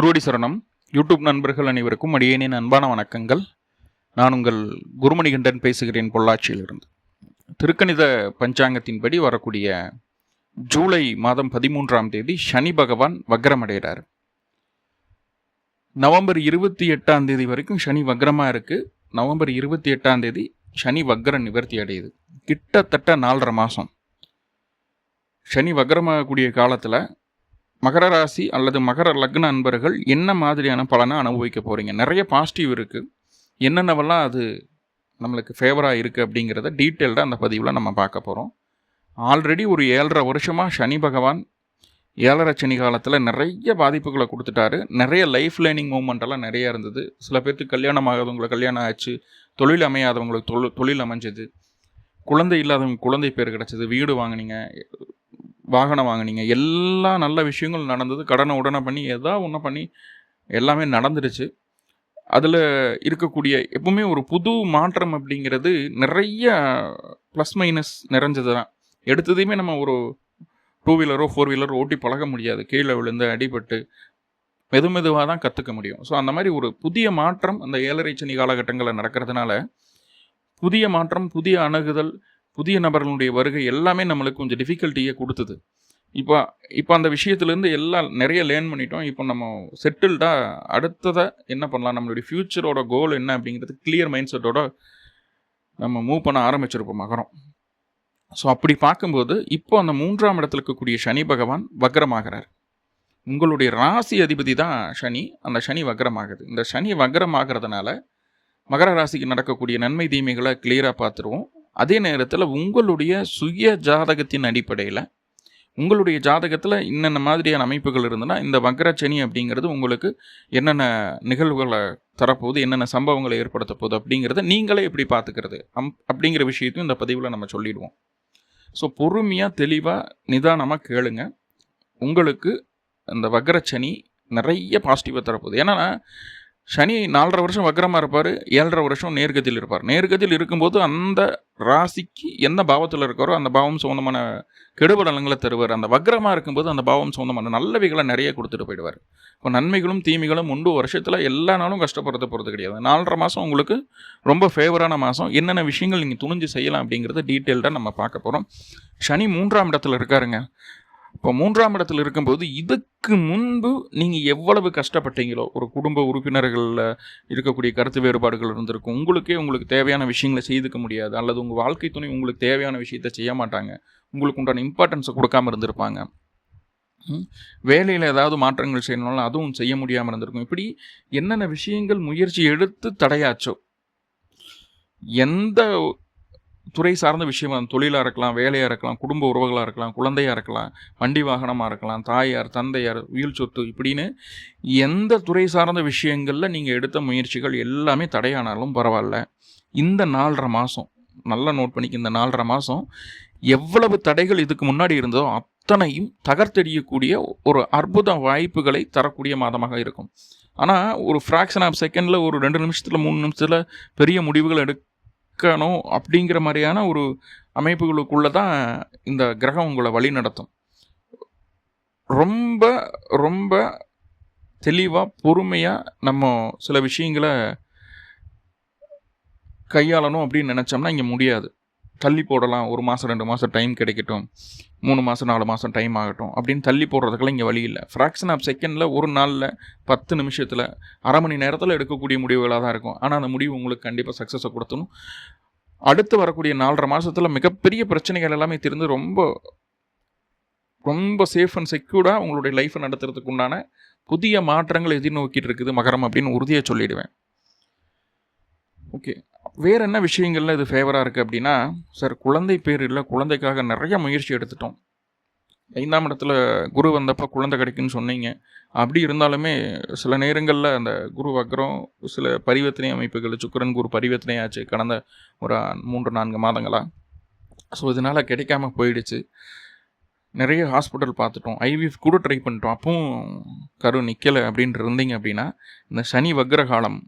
குருவடி சரணம். யூடியூப் நண்பர்கள் அனைவருக்கும் அடியேனின் அன்பான வணக்கங்கள். நான் உங்கள் குருமணிகண்டன் பேசுகிறேன் பொள்ளாச்சியிலிருந்து. திருக்கணித பஞ்சாங்கத்தின்படி வரக்கூடிய ஜூலை மாதம் பதிமூன்றாம் தேதி சனி பகவான் வக்ரமடைகிறார் நவம்பர் இருபத்தி எட்டாம் தேதி வரைக்கும் சனி வக்ரமாக இருக்குது நவம்பர் இருபத்தி எட்டாம் தேதி சனி வக்ர நிவர்த்தி அடையுது. கிட்டத்தட்ட நாலரை மாதம் சனி வக்ரமாகக்கூடிய காலத்தில் மகர ராசி அல்லது மகர லக்ன அன்பர்கள் என்ன மாதிரியான பலனை அனுபவிக்க போகிறீங்க நிறைய பாசிட்டிவ் இருக்குது என்னென்னவெல்லாம் அது நம்மளுக்கு ஃபேவராக இருக்குது அப்படிங்கிறத டீட்டெயில்டாக அந்த பதிவில் நம்ம பார்க்க போகிறோம் ஆல்ரெடி ஒரு ஏழரை வருஷமாக சனி பகவான் ஏழரை சனி காலத்தில் நிறைய பாதிப்புகளை கொடுத்துட்டாரு. நிறைய லைஃப் லேர்னிங் மூமெண்ட்டெல்லாம் நிறைய இருந்தது. சில பேர்த்துக்கு கல்யாணம் ஆகாதவங்களுக்கு கல்யாணம் ஆச்சு தொழில் அமையாதவங்களுக்கு தொழில் தொழில் அமைஞ்சது. குழந்தை இல்லாதவங்க குழந்தை பேர் கிடச்சிது. வீடு வாங்குனீங்க. வாகனம் வாங்குனீங்க. எல்லா நல்ல விஷயங்கள் நடந்தது. கடனை உடனே பண்ணி எதா ஒன்று பண்ணி எல்லாமே நடந்துடுச்சு அதில் இருக்கக்கூடிய எப்பவுமே ஒரு புது மாற்றம் அப்படிங்கிறது நிறைய ப்ளஸ் மைனஸ் நிறைஞ்சது தான் எடுத்ததையுமே நம்ம ஒரு டூ வீலரோ ஃபோர் வீலரோ ஓட்டி பழக முடியாது. கீழே விழுந்து அடிபட்டு மெது மெதுவாக தான் கற்றுக்க முடியும். ஸோ அந்த மாதிரி ஒரு புதிய மாற்றம் அந்த ஏழரை சனி காலகட்டங்களில் நடக்கிறதுனால புதிய மாற்றம் புதிய அணுகுதல் புதிய நபர்களுடைய வருகை எல்லாமே நம்மளுக்கு கொஞ்சம் டிஃபிகல்ட்டியை கொடுத்தது. இப்போ இப்போ அந்த விஷயத்துலேருந்து எல்லாம் நிறைய லேர்ன் பண்ணிட்டோம். இப்போ நம்ம செட்டில்டாக அடுத்ததை என்ன பண்ணலாம்? நம்மளுடைய ஃப்யூச்சரோட கோல் என்ன அப்படிங்கிறது கிளியர் மைண்ட் செட்டோட நம்ம மூவ் பண்ண ஆரம்பிச்சிருப்போம் மகரம். ஸோ அப்படி பார்க்கும்போது இப்போ அந்த மூன்றாம் இடத்துல இருக்கக்கூடிய சனி பகவான் வக்ரமாகிறார். உங்களுடைய ராசி அதிபதி தான் சனி. அந்த சனி வக்ரமாகுது. இந்த சனி வக்ரமாகிறதுனால மகர ராசிக்கு நடக்கக்கூடிய நன்மை தீமைகளை கிளியராக பார்த்துருவோம். அதே நேரத்தில் உங்களுடைய சுய ஜாதகத்தின் அடிப்படையில் உங்களுடைய ஜாதகத்தில் என்னென்ன மாதிரியான அமைப்புகள் இருந்ததுன்னா இந்த வக்ரச்சனி அப்படிங்கிறது உங்களுக்கு என்னென்ன நிகழ்வுகளை தரப்போகுது என்னென்ன சம்பவங்களை ஏற்படுத்த போகுது அப்படிங்கிறத நீங்களே எப்படி பார்த்துக்கிறது? அம் அப்படிங்கிற விஷயத்தையும் இந்த பதிவில் நம்ம சொல்லிடுவோம். ஸோ பொறுமையாக தெளிவாக நிதானமாக கேளுங்க. உங்களுக்கு அந்த வக்ரச்சனி நிறைய பாசிட்டிவாக தரப்போகுது. ஏன்னா சனி நாலரை வருஷம் வக்ரமாக இருப்பார் ஏழரை வருஷம் நேர்கதியில் இருப்பார். நேர்கதியில் இருக்கும்போது அந்த ராசிக்கு எந்த பாவத்தில் இருக்காரோ அந்த பாவம் சொந்தமான கெடுபடலங்களை தருவார். அந்த வக்ரமாக இருக்கும்போது அந்த பாவம் சொந்தமான நல்லவைகளை நிறைய கொடுத்துட்டு போயிடுவார். இப்போ நன்மைகளும் தீமைகளும் ஒன்று வருஷத்தில் எல்லா நாளும் கஷ்டப்படுறது போகிறது கிடையாது. நாலரை மாதம் உங்களுக்கு ரொம்ப ஃபேவரான மாதம் என்னென்ன விஷயங்கள் நீங்கள் துணிஞ்சு செய்யலாம் அப்படிங்கிறத டீட்டெயில்டாக நம்ம பார்க்க போகிறோம் சனி மூன்றாம் இடத்துல இருக்காருங்க. இப்போ மூன்றாம் இடத்துல இருக்கும்போது இதுக்கு முன்பு நீங்கள் எவ்வளவு கஷ்டப்பட்டீங்களோ ஒரு குடும்ப உறுப்பினர்களில் இருக்கக்கூடிய கருத்து வேறுபாடுகள் இருந்திருக்கும். உங்களுக்கே உங்களுக்கு தேவையான விஷயங்களை செய்துக்க முடியாது. அல்லது உங்கள் வாழ்க்கை துணை உங்களுக்கு தேவையான விஷயத்தை செய்ய மாட்டாங்க. உங்களுக்கு உண்டான இம்பார்ட்டன்ஸை கொடுக்காம இருந்திருப்பாங்க. வேலையில் ஏதாவது மாற்றங்கள் செய்யணும்னாலும் அதுவும் செய்ய முடியாமல் இருந்திருக்கும். இப்படி என்னென்ன விஷயங்கள் முயற்சி எடுத்து தடையாச்சோ எந்த துறை சார்ந்த விஷயமா தொழிலாக இருக்கலாம் வேலையாக இருக்கலாம் குடும்ப உறவுகளாக இருக்கலாம் குழந்தையாக இருக்கலாம் வண்டி வாகனமாக இருக்கலாம் தாயார் தந்தையார் உயிர் சொத்து இப்படின்னு எந்த துறை சார்ந்த விஷயங்களில் நீங்கள் எடுத்த முயற்சிகள் எல்லாமே தடையானாலும் பரவாயில்ல. இந்த நாலரை மாதம் நல்லா நோட் பண்ணிக்க இந்த நாலரை மாதம் எவ்வளவு தடைகள் இதுக்கு முன்னாடி இருந்ததோ அத்தனையும் தகர்த்தெறியக்கூடிய ஒரு அற்புத வாய்ப்புகளை தரக்கூடிய மாதமாக இருக்கும். ஆனால் ஒரு ஃப்ராக்ஷன் ஆஃப் செகண்டில் ஒரு ரெண்டு நிமிஷத்தில் மூணு நிமிஷத்தில் பெரிய முடிவுகள் இருக்கணும் அப்படிங்கிற மாதிரியான ஒரு அமைப்புகளுக்குள்ளே தான் இந்த கிரகம் உங்களை வழி நடத்தும். ரொம்ப ரொம்ப தெளிவாக பொறுமையாக நம்ம சில விஷயங்களை கையாளணும் அப்படின்னு நினச்சோம்னா இங்கே முடியாது. தள்ளி போடலாம். ஒரு மாதம் ரெண்டு மாதம் டைம் கிடைக்கட்டும். மூணு மாதம் நாலு மாதம் டைம் ஆகட்டும். அப்படின்னு தள்ளி போடுறதுக்கெல்லாம் இங்கே வழி இல்லை. ஃப்ராக்ஷன் ஆஃப் செகண்டில் ஒரு நாளில் பத்து நிமிஷத்தில் அரை மணி நேரத்தில் எடுக்கக்கூடிய முடிவுகளாக தான் இருக்கும். ஆனால் அந்த முடிவு உங்களுக்கு கண்டிப்பாக சக்ஸஸை கொடுத்தணும் அடுத்து வரக்கூடிய நாலரை மாதத்தில் மிகப்பெரிய பிரச்சனைகள் எல்லாமே திருந்து ரொம்ப ரொம்ப சேஃப் அண்ட் செக்யூர்டாக உங்களுடைய லைஃப்பை நடத்துறதுக்கு உண்டான புதிய மாற்றங்கள் எதிர்நோக்கிட்டு இருக்குது மகரம் அப்படின்னு உறுதியாக சொல்லிடுவேன். ஓகே வேறு என்ன விஷயங்களில் இது ஃபேவராக இருக்குது அப்படின்னா சார் குழந்தை பேர் இல்லை குழந்தைக்காக நிறைய முயற்சி எடுத்துட்டோம். ஐந்தாம் இடத்துல குரு வந்தப்போ குழந்தை கிடைக்குன்னு சொன்னீங்க. அப்படி இருந்தாலுமே சில நேரங்களில் அந்த குரு வக்ரம் சில பரிவர்த்தனை அமைப்புகள் சுக்கரன் குரு பரிவர்த்தனை ஆச்சு கடந்த ஒரு மூன்று நான்கு மாதங்களாக ஸோ இதனால் கிடைக்காம போயிடுச்சு. நிறைய ஹாஸ்பிட்டல் பார்த்துட்டோம். ஐவிஎஃப் கூட ட்ரை பண்ணிட்டோம். அப்பவும் கரு நிற்கலை அப்படின்ட்டு இருந்தீங்க அப்படின்னா இந்த சனி வக்ர காலம்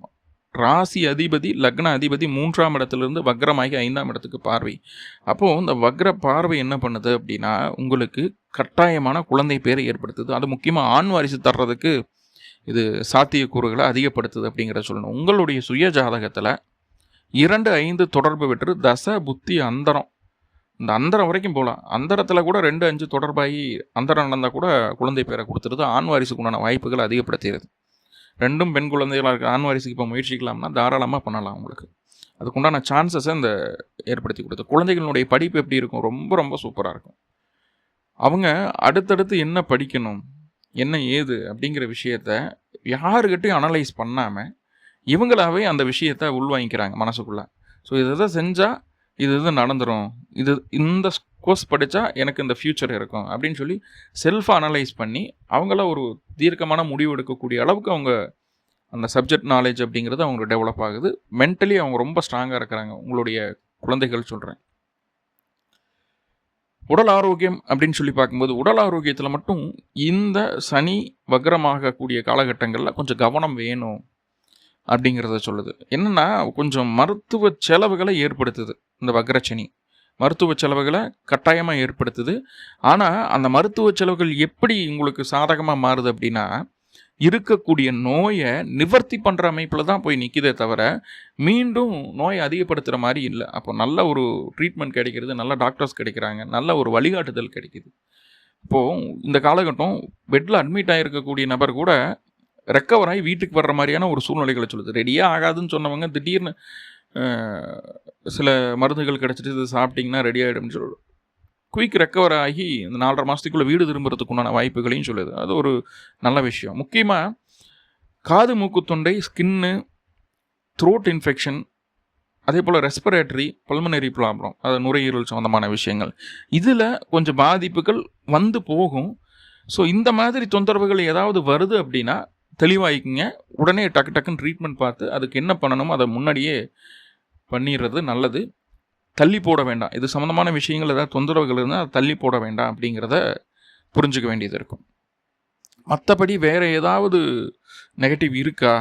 ராசி அதிபதி லக்ன அதிபதி மூன்றாம் இடத்துலேருந்து வக்ரமாகி ஐந்தாம் இடத்துக்கு பார்வை. அப்போது இந்த வக்ர பார்வை என்ன பண்ணுது அப்படின்னா உங்களுக்கு கட்டாயமான குழந்தை பேரை ஏற்படுத்துது. அது முக்கியமாக ஆண் வாரிசு தர்றதுக்கு இது சாத்தியக்கூறுகளை அதிகப்படுத்துது அப்படிங்கிறத சொல்லணும். உங்களுடைய சுய ஜாதகத்தில் இரண்டு ஐந்து தொடர்பு பெற்று தச புத்தி அந்தரம். இந்த அந்தரம் வரைக்கும் போகலாம். அந்தரத்தில் கூட ரெண்டு அஞ்சு தொடர்பாகி அந்தரம் நடந்தால் கூட குழந்தை பேரை கொடுத்துருது. ஆண் வாரிசுக்குண்டான வாய்ப்புகள் அதிகப்படுத்திடுது ரெண்டும் பெண் குழந்தைகளாக இருக்க ஆண் வாரிசுக்கு இப்போ முயற்சிக்கலாம்னா தாராளமாக பண்ணலாம் உங்களுக்கு. அதுக்குண்டான சான்சஸை இந்த ஏற்படுத்தி கொடுத்து குழந்தைகளுடைய படிப்பு எப்படி இருக்கும்? ரொம்ப ரொம்ப சூப்பராக இருக்கும். அவங்க அடுத்தடுத்து என்ன படிக்கணும்? என்ன ஏது? அப்படிங்கிற விஷயத்த யாருக்கிட்டையும் அனலைஸ் பண்ணாமல் இவங்களாவே அந்த விஷயத்த உள்வாங்கிக்கிறாங்க மனசுக்குள்ளே. ஸோ இதை இதை செஞ்சால் இது இது நடந்துடும் இது இந்த கோர்ஸ் படித்தா எனக்கு இந்த ஃப்யூச்சர் இருக்கும் அப்படின்னு சொல்லி செல்ஃப் அனலைஸ் பண்ணி அவங்கள ஒரு தீர்க்கமான முடிவு எடுக்கக்கூடிய அளவுக்கு அவங்க அந்த சப்ஜெக்ட் நாலேஜ் அப்படிங்கிறது அவங்களுக்கு டெவலப் ஆகுது. மென்டலி அவங்க ரொம்ப ஸ்ட்ராங்காக இருக்கிறாங்க. உங்களுடைய குழந்தைகள் சொல்கிறேன் உடல் ஆரோக்கியம் அப்படின்னு சொல்லி பார்க்கும்போது உடல் ஆரோக்கியத்தில் மட்டும் இந்த சனி வக்ரமாகக்கூடிய காலகட்டங்களில் கொஞ்சம் கவனம் வேணும் அப்படிங்கிறத சொல்லுது. என்னென்னா கொஞ்சம் மருத்துவ செலவுகளை ஏற்படுத்துது இந்த வக்ரச்சனி மருத்துவ செலவுகளை கட்டாயமாக ஏற்படுத்துது. ஆனால் அந்த மருத்துவ செலவுகள் எப்படி உங்களுக்கு சாதகமாக மாறுது அப்படின்னா இருக்கக்கூடிய நோயை நிவர்த்தி பண்ணுற அமைப்பில் தான் போய் நிற்கிதே தவிர மீண்டும் நோயை அதிகப்படுத்துகிற மாதிரி இல்லை. அப்போ நல்ல ஒரு ட்ரீட்மெண்ட் கிடைக்கிறது நல்ல டாக்டர்ஸ் கிடைக்கிறாங்க நல்ல ஒரு வழிகாட்டுதல் கிடைக்கிது. இப்போது இந்த காலகட்டம் பெட்டில் அட்மிட் ஆகிருக்கக்கூடிய நபர் கூட ரெக்கவர் ஆகி வீட்டுக்கு வர்ற மாதிரியான ஒரு சூழ்நிலைகளை சொல்லுது. ரெடியாக ஆகாதுன்னு சொன்னவங்க திடீர்னு சில மருந்துகள் கிடச்சிட்டு இது சாப்பிட்டிங்கன்னா ரெடி ஆகிடும்னு சொல்லு குயிக் ரெக்கவர் ஆகி இந்த நாலரை மாதத்துக்குள்ளே வீடு திரும்புறதுக்குண்டான வாய்ப்புகளையும் சொல்லுது. அது ஒரு நல்ல விஷயம். முக்கியமாக காது மூக்கு தொண்டை ஸ்கின்னு த்ரோட் இன்ஃபெக்ஷன் அதே போல் ரெஸ்பிரேட்டரி பல்மனரி ப்ராப்ளம் அது நுரையீரல் சம்மந்தமான விஷயங்கள். இதில் கொஞ்சம் பாதிப்புகள் வந்து போகும். ஸோ இந்த மாதிரி தொந்தரவுகள் ஏதாவது வருது அப்படின்னா தெளிவாகிக்குங்க உடனே டக்கு டக்குன்னு ட்ரீட்மெண்ட் பார்த்து அதுக்கு என்ன பண்ணணும் அதை முன்னாடியே பண்ணிடுறது நல்லது. தள்ளி போட வேண்டாம். இது சம்மந்தமான விஷயங்கள் ஏதாவது தொந்தரவுகள் இருந்தால் தள்ளி போட வேண்டாம் அப்படிங்கிறத புரிஞ்சுக்க வேண்டியது இருக்கும். மற்றபடி வேறு ஏதாவது நெகட்டிவ் இருக்கா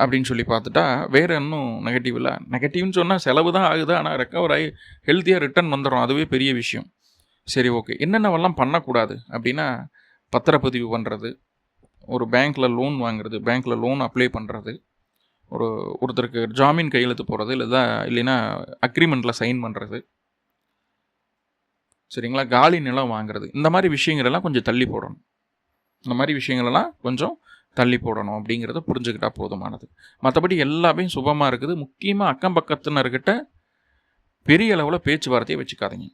அப்படின்னு சொல்லி பார்த்துட்டா வேறு இன்னும் நெகட்டிவ் இல்லை. நெகட்டிவ்னு சொன்னால் செலவு தான் ஆகுது. ஆனால் ரெக்கவர் ஆகி ஹெல்த்தியாக ரிட்டர்ன் வந்துடும் அதுவே பெரிய விஷயம். சரி ஓகே என்னென்னவெல்லாம் பண்ணக்கூடாது அப்படின்னா பத்திரப்பதிவு பண்ணுறது ஒரு பேங்க்கில் லோன் வாங்குறது பேங்க்கில் லோன் அப்ளை பண்ணுறது ஒரு ஒருத்தருக்கு ஜாமீன் கையெழுத்து போடுறது இல்லை இல்லைன்னா அக்ரிமெண்ட்டில் சைன் பண்ணுறது சரிங்களா? காலி நிலம் வாங்குறது. இந்த மாதிரி விஷயங்களெல்லாம் கொஞ்சம் தள்ளி போடணும். இந்த மாதிரி விஷயங்களெல்லாம் கொஞ்சம் தள்ளி போடணும் அப்படிங்கிறத புரிஞ்சுக்கிட்டா போதுமானது. மற்றபடி எல்லாமே சுபமாக இருக்குது. முக்கியமாக அக்கம் பக்கத்தினர்கிட்ட பெரிய அளவில் பேச்சுவார்த்தையை வச்சுக்காதீங்க.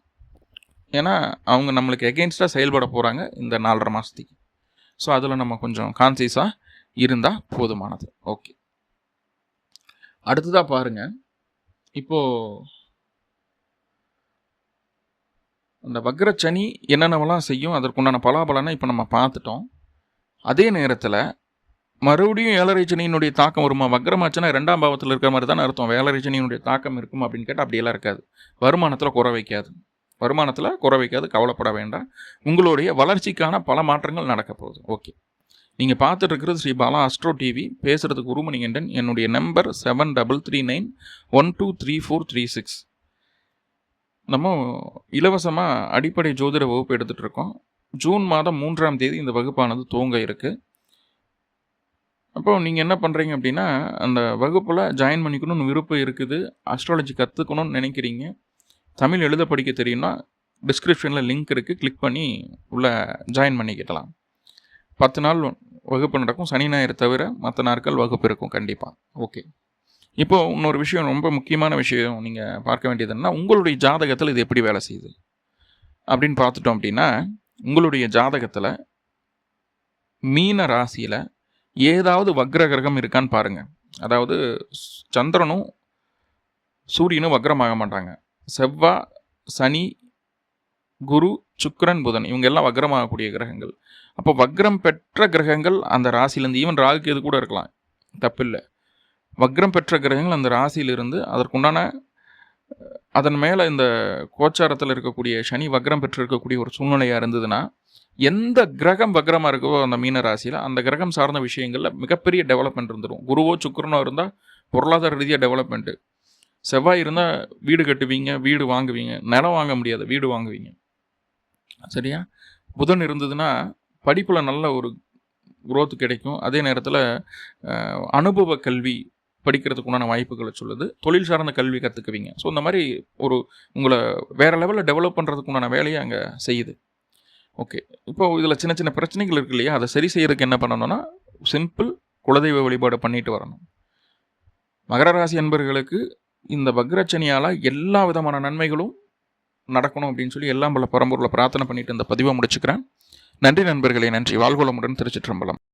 ஏன்னா அவங்க நம்மளுக்கு எகெயின்ஸ்டாக செயல்பட போகிறாங்க இந்த நாலரை மாதத்துக்கு ஸோ அதில் நம்ம கொஞ்சம் கான்சியஸாக இருந்தால் போதுமானது. ஓகே அடுத்ததாக பாருங்க. இப்போது அந்த வக்ர சனி என்னென்னலாம் செய்யும் அதற்குண்டான பலாபலனை இப்போ நம்ம பார்த்துட்டோம். அதே நேரத்தில் மறுபடியும் ஏழரை சனியினுடைய தாக்கம் வருமா? வக்ரமாச்சுன்னா ரெண்டாம் பாவத்தில் இருக்கிற மாதிரி தானே அர்த்தம். வேலரை சனியினுடைய தாக்கம் இருக்கும் அப்படின்னு கேட்டால் அப்படியெல்லாம் இருக்காது. வருமானத்தில் குறை வைக்காது. வருமானத்தில் குறை வைக்காது கவலைப்பட வேண்டாம். உங்களுடைய வளர்ச்சிக்கான பல மாற்றங்கள் நடக்க போகுது. ஓகே. நீங்கள் பார்த்துட்டு இருக்கிறது ஸ்ரீ பாலா அஸ்ட்ரோ டிவி. பேசுகிறதுக்கு உருமணிகண்டன். என்னுடைய number seven double three nine one two three four three six நம்ம இலவசமாக அடிப்படை ஜோதிட வகுப்பு எடுத்துகிட்ருக்கோம் ஜூன் மாதம் மூன்றாம் தேதி இந்த வகுப்பானது துவங்க இருக்குது அப்போ நீங்கள் என்ன பண்ணுறீங்க அப்படின்னா அந்த வகுப்பில் ஜாயின் பண்ணிக்கணும்னு விருப்பம் இருக்குது. அஸ்ட்ராலஜி கற்றுக்கணும்னு நினைக்கிறீங்க. தமிழ் எழுத படிக்க தெரியும்னா டிஸ்கிரிப்ஷனில் லிங்க் இருக்குது கிளிக் பண்ணி உள்ளே ஜாயின் பண்ணிக்கிட்டலாம் பத்து நாள் வகுப்பு நடக்கும் சனி ஞாயிறு தவிர மற்ற நாட்கள் வகுப்பு இருக்கும் கண்டிப்பாக ஓகே இப்போது இன்னொரு விஷயம் ரொம்ப முக்கியமான விஷயம் நீங்கள் பார்க்க வேண்டியது என்ன உங்களுடைய ஜாதகத்தில் இது எப்படி வேலை செய்யுது? அப்படின்னு பார்த்துட்டோம் அப்படின்னா உங்களுடைய ஜாதகத்தில் மீன ராசியில் ஏதாவது வக்ர கிரகம் இருக்கான்னு பாருங்கள் அதாவது சந்திரனும் சூரியனும் வக்ரமாக மாட்டாங்க செவ்வாய் சனி குரு சுக்கரன் புதன் இவங்க எல்லாம் வக்ரமாகக்கூடிய கிரகங்கள். அப்போ வக்ரம் பெற்ற கிரகங்கள் அந்த ராசியிலேருந்து ஈவன் ராகுக்கு இது கூட இருக்கலாம். தப்பில்லை. வக்ரம் பெற்ற கிரகங்கள் அந்த ராசியிலிருந்து அதற்குண்டான அதன் மேலே இந்த கோச்சாரத்தில் இருக்கக்கூடிய சனி வக்ரம் பெற்று இருக்கக்கூடிய ஒரு சூழ்நிலையாக இருந்ததுன்னா எந்த கிரகம் வக்ரமாக இருக்கோ அந்த மீன ராசியில் அந்த கிரகம் சார்ந்த விஷயங்களில் மிகப்பெரிய டெவலப்மெண்ட் இருந்துடும் குருவோ சுக்கரனோ இருந்தால் பொருளாதார ரீதியாக டெவலப்மெண்ட்டு செவ்வாய் இருந்தால் வீடு கட்டுவீங்க வீடு வாங்குவீங்க. நிலம் வாங்க முடியாது வீடு வாங்குவீங்க. சரியா? புதன் இருந்ததுன்னா படிப்பில் நல்ல ஒரு குரோத் கிடைக்கும். அதே நேரத்தில் அனுபவ கல்வி படிக்கிறதுக்கு உண்டான வாய்ப்புகளை சொல்லுது. தொழில் சார்ந்த கல்வி கற்றுக்குவீங்க ஸோ இந்த மாதிரி ஒரு உங்களை வேறு லெவலில் டெவலப் பண்ணுறதுக்கு உண்டான வேலையை அங்கே செய்யுது. ஓகே இப்போ இதில் சின்ன சின்ன பிரச்சனைகள் இருக்கு இல்லையா? அதை சரி செய்கிறதுக்கு என்ன பண்ணணும்னா சிம்பிள் குலதெய்வ வழிபாடு பண்ணிட்டு வரணும். மகர ராசி அன்பர்களுக்கு இந்த வக்ரச்சனியால் எல்லா விதமான நன்மைகளும் நடக்கணும் அப்படின்னு சொல்லி எல்லாம் பல பரம்பூரில் பிரார்த்தனை பண்ணிட்டு இந்த பதிவை முடிச்சுக்கிறேன். நன்றி நண்பர்களே நன்றி. வாழ்வளமுடன் திருச்சிற்றம்பலம்.